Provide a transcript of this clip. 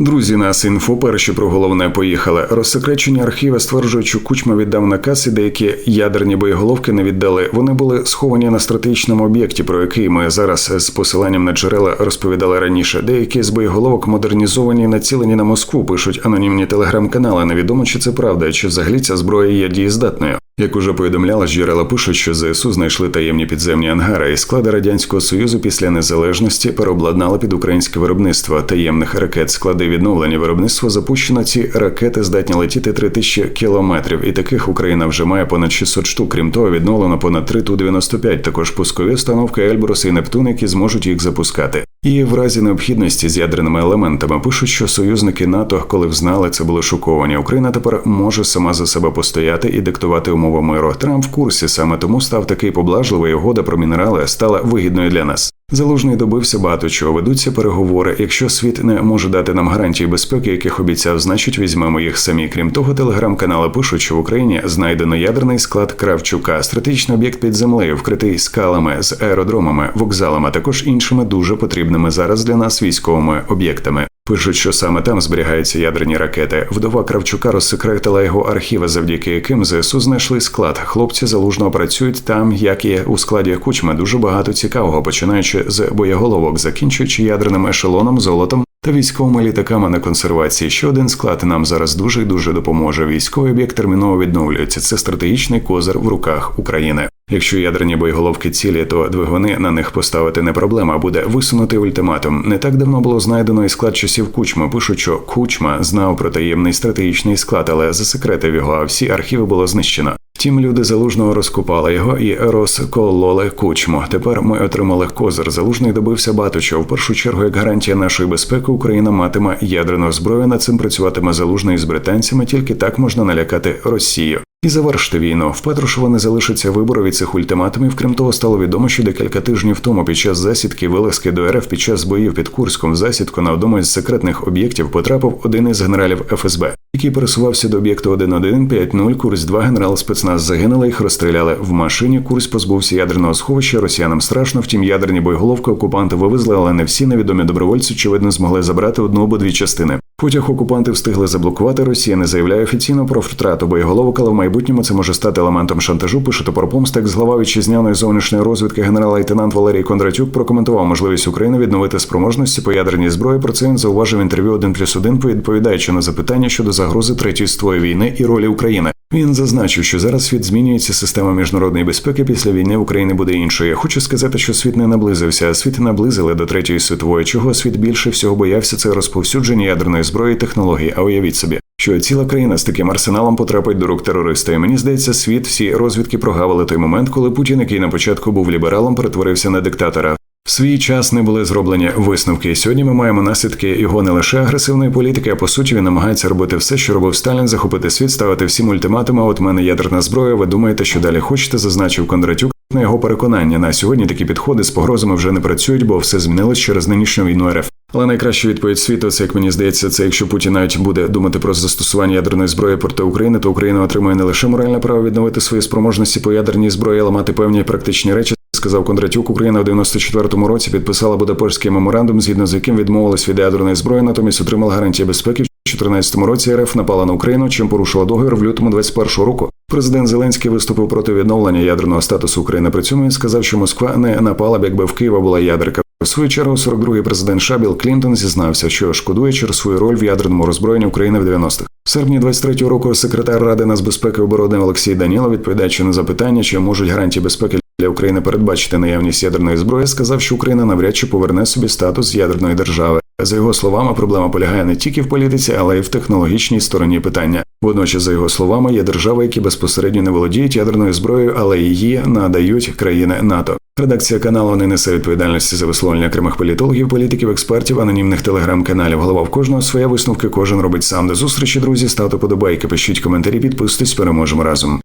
Друзі, нас інфо перші про головне поїхали. Розсекречені архіви стверджують, що кучма віддав наказ, і деякі ядерні боєголовки не віддали. Вони були сховані на стратегічному об'єкті, про який ми зараз з посиланням на джерела розповідали раніше. Деякі з боєголовок модернізовані, і націлені на Москву. Пишуть анонімні телеграм-канали. Невідомо чи це правда, чи взагалі ця зброя є дієздатною. Як уже повідомляла, джерела пишуть, що ЗСУ знайшли таємні підземні ангари, і склади радянського союзу після незалежності переобладнали під українське виробництво таємних ракет. Склади відновлення виробництва запущено. Ці ракети здатні летіти 3000 кілометрів, і таких Україна вже має понад 600 штук. Крім того, відновлено понад 3 Ту-95, Також пускові установки Ельбрус і Нептун, які зможуть їх запускати. І в разі необхідності з ядерними елементами пишуть, що союзники НАТО, коли взнали це, були шоковані. Україна тепер може сама за себе постояти і диктувати умови миру. Трамп в курсі саме тому став такий поблажливий. Угода про мінерали стала вигідною для нас. Залужний добився багато чого. Ведуться переговори. Якщо світ не може дати нам гарантії безпеки, яких обіцяв, значить візьмемо їх самі. Крім того, телеграм-канали пишуть, що в Україні знайдено ядерний склад Кравчука, стратегічний об'єкт під землею, вкритий скалами з аеродромами, вокзалами, а також іншими дуже потрібними зараз для нас військовими об'єктами. Пишуть, що саме там зберігаються ядерні ракети. Вдова Кравчука розсекретила його архіви, завдяки яким ЗСУ знайшли склад. Хлопці залужно працюють там, як і у складі кучми. Дуже багато цікавого, починаючи з боєголовок, закінчуючи ядерним ешелоном, золотом. Та військовими літаками на консервації ще один склад нам зараз дуже дуже допоможе. Військовий об'єкт терміново відновлюється. Це стратегічний козир в руках України. Якщо ядерні боєголовки цілі, то двигуни на них поставити не проблема, буде висунути ультиматум. Не так давно було знайдено і склад часів кучми. Пишуть, що кучма знав про таємний стратегічний склад, але засекретив його, а всі архіви було знищено. Втім, люди залужного розкупали його і розкололи кучму. Тепер ми отримали козир. Залужний добився багато чого. В першу чергу, як гарантія нашої безпеки, Україна матиме ядерну зброю. Над цим працюватиме залужний з британцями. Тільки так можна налякати Росію. І завершити війну в Петрушева не залишиться вибору від цих ультиматумів. Крім того, стало відомо, що декілька тижнів тому під час засідки вилазки до РФ під час боїв під Курськом засідку на одному із секретних об'єктів потрапив один із генералів ФСБ, який пересувався до об'єкту 1.1.5.0, Курс 2 генерал спецназ загинули, їх розстріляли в машині. Курс позбувся ядерного сховища. Росіянам страшно. Втім, ядерні боєголовки окупанти вивезли, але не всі невідомі добровольці очевидно змогли забрати одну або дві частини. Потяг окупанти встигли заблокувати. Росія не заявляє офіційно про втрату боєголовок, але в майбутньому це може стати елементом шантажу. Пише про Помстек. з глава вітчизняної зовнішньої розвідки генерал-лейтенант Валерій Кондратюк прокоментував можливість України відновити спроможності по ядерній зброї. Про це він зауважив інтерв'ю один плюс один, відповідаючи на запитання щодо загрози третьої ствої війни і ролі України. Він зазначив, що зараз світ змінюється. Система міжнародної безпеки після війни в Україні буде іншою. Я хочу сказати, що світ не наблизився, а світ наблизили до третьої світової. Чого світ більше всього боявся це розповсюдження ядерної зброї і технологій. А уявіть собі, що ціла країна з таким арсеналом потрапить до рук терориста. І мені здається, світ всі розвідки прогавили той момент, коли Путін, який на початку був лібералом, перетворився на диктатора. В свій час не були зроблені висновки. Сьогодні ми маємо наслідки його не лише агресивної політики, а по суті він намагається робити все, що робив Сталін, захопити світ, ставити всім ультиматуми. От мене ядерна зброя. Ви думаєте, що далі хочете? Зазначив Кондратюк. На його переконання на сьогодні такі підходи з погрозами вже не працюють, бо все змінилось через нинішню війну РФ. Але найкраща відповідь світу, це як мені здається, це якщо Путін навіть буде думати про застосування ядерної зброї проти України, то Україна отримає не лише моральне право відновити свої спроможності по ядерній зброї, але мати певні практичні речі. Сказав Кондратюк, Україна в 94-му році підписала Будапештський меморандум, згідно з яким відмовилась від ядерної зброї, натомість отримала гарантії безпеки. В 2014 році РФ напала на Україну, чим порушила договір в лютому 21-го року. Президент Зеленський виступив проти відновлення ядерного статусу України. При цьому він сказав, що Москва не напала б, якби в Києва була ядерка. В свою чергу 42-й президент Шабіл Клінтон зізнався, що шкодує через свою роль в ядерному роззброєнні України в 90-х. В серпні 23-го року секретар ради нацбезпеки оборони Олексій Данілов, відповідаючи на запитання, чи можуть гарантії безпеки для України передбачити наявність ядерної зброї, сказав, що Україна навряд чи поверне собі статус ядерної держави. За його словами, проблема полягає не тільки в політиці, але й в технологічній стороні питання. Водночас, за його словами, є держави, які безпосередньо не володіють ядерною зброєю, але її надають країни НАТО. Редакція каналу не несе відповідальності за висловлення окремих політологів, політиків, експертів, анонімних телеграм-каналів. Голова в кожного своє висновки кожен робить сам. До зустрічі, друзі. Ставте подобайки, пишіть коментарі, підписуйтесь, переможемо разом.